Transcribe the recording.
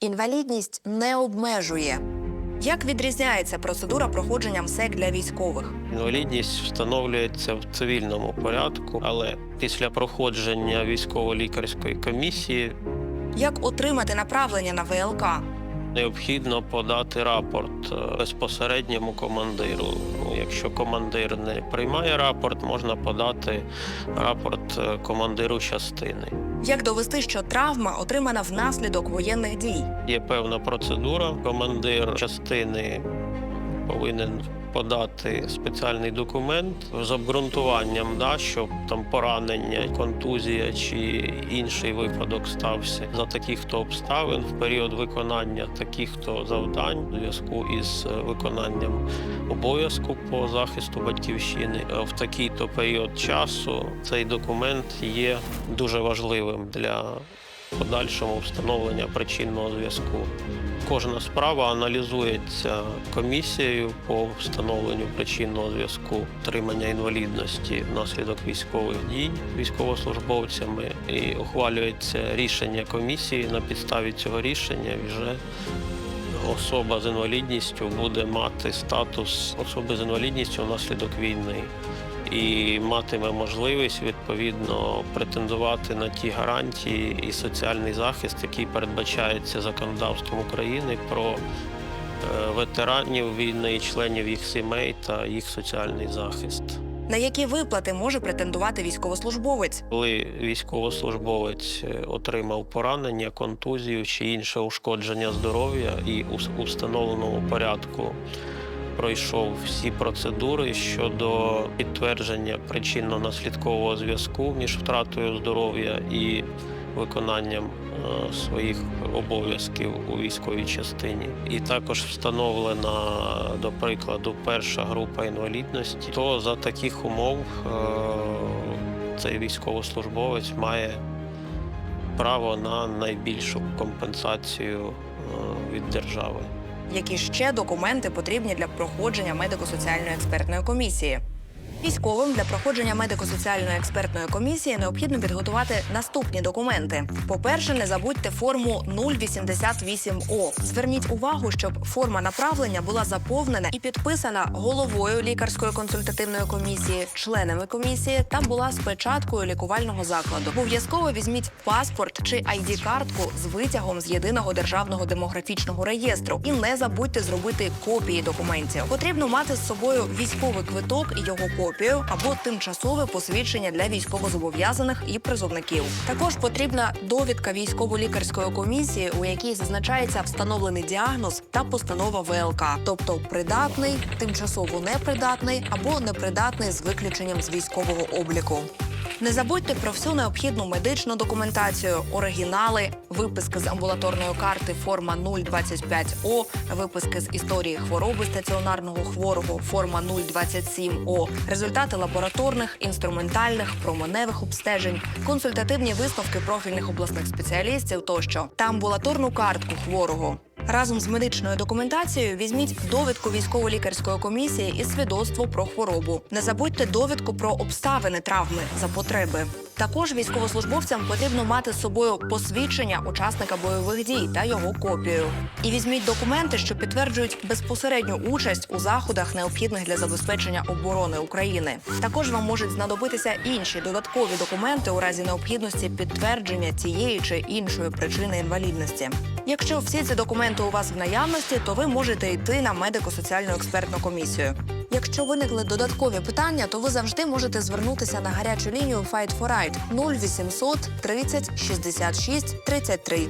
Інвалідність не обмежує. Як відрізняється процедура проходження МСЕК для військових? Інвалідність встановлюється в цивільному порядку, але після проходження військово-лікарської комісії Як отримати направлення на ВЛК? необхідно подати рапорт е, безпосередньому командиру. Якщо командир не приймає рапорт, можна подати рапорт е, командиру частини. Як довести, що травма отримана внаслідок воєнних дій? Є певна процедура. Командир частини повинен подати спеціальний документ з обґрунтуванням, да, що там поранення, контузія чи інший випадок стався за таких то обставин в період виконання таких то завдань у зв'язку із е, виконанням обов'язку по захисту батьківщини Е, в такий то період часу. Цей документ є дуже важливим для подальшого встановлення причинного зв'язку. Кожна справа аналізується комісією по встановленню причинного зв'язку отримання інвалідності внаслідок військових дій військовослужбовцями і ухвалюється рішення комісії. На підставі цього рішення вже особа з інвалідністю буде мати статус особи з інвалідністю внаслідок війни і матиме можливість відповідно претендувати на ті гарантії і соціальний захист, який передбачається законодавством України про е, ветеранів війни, членів їх сімей та їх соціальний захист. На які виплати може претендувати військовослужбовець? Коли військовослужбовець е, отримав поранення, контузію чи інше ушкодження здоров'я і у встановленому порядку пройшов всі процедури щодо підтвердження причинно-наслідкового зв'язку між втратою здоров'я і виконанням е, своїх обов'язків у військовій частині. І також встановлена, до прикладу, перша група інвалідності, то за таких умов е, цей військовослужбовець має право на найбільшу компенсацію е, від держави. Які ще документи потрібні для проходження медико-соціальної експертної комісії? Військовим для проходження медико-соціальної експертної комісії необхідно підготувати наступні документи. По-перше, не забудьте форму 088О. Зверніть увагу, щоб форма направлення була заповнена і підписана головою лікарської консультативної комісії, членами комісії та була з печаткою лікувального закладу. Обов'язково візьміть паспорт чи id картку з витягом з єдиного державного демографічного реєстру. І не забудьте зробити копії документів. Потрібно мати з собою військовий квиток і його копію або тимчасове посвідчення для військовозобов'язаних і призовників. Також потрібна довідка військово-лікарської комісії, у якій зазначається встановлений діагноз та постанова ВЛК, тобто придатний, тимчасово непридатний або непридатний з виключенням з військового обліку. Не забудьте про всю необхідну медичну документацію, оригінали, виписки з амбулаторної карти форма 025О, виписки з історії хвороби стаціонарного хворого форма 027О, результати лабораторних, інструментальних, променевих обстежень, консультативні висновки профільних обласних спеціалістів тощо та амбулаторну картку хворого. Разом з медичною документацією візьміть довідку військово-лікарської комісії і свідоцтво про хворобу. Не забудьте довідку про обставини травми за потреби. Також військовослужбовцям потрібно мати з собою посвідчення учасника бойових дій та його копію. І візьміть документи, що підтверджують безпосередню участь у заходах, необхідних для забезпечення оборони України. Також вам можуть знадобитися інші додаткові документи у разі необхідності підтвердження тієї чи іншої причини інвалідності. Якщо всі ці документи у вас в наявності, то ви можете йти на медико-соціальну експертну комісію. Якщо виникли додаткові питання, то ви завжди можете звернутися на гарячу лінію Fight for Right 0800 30 66 33.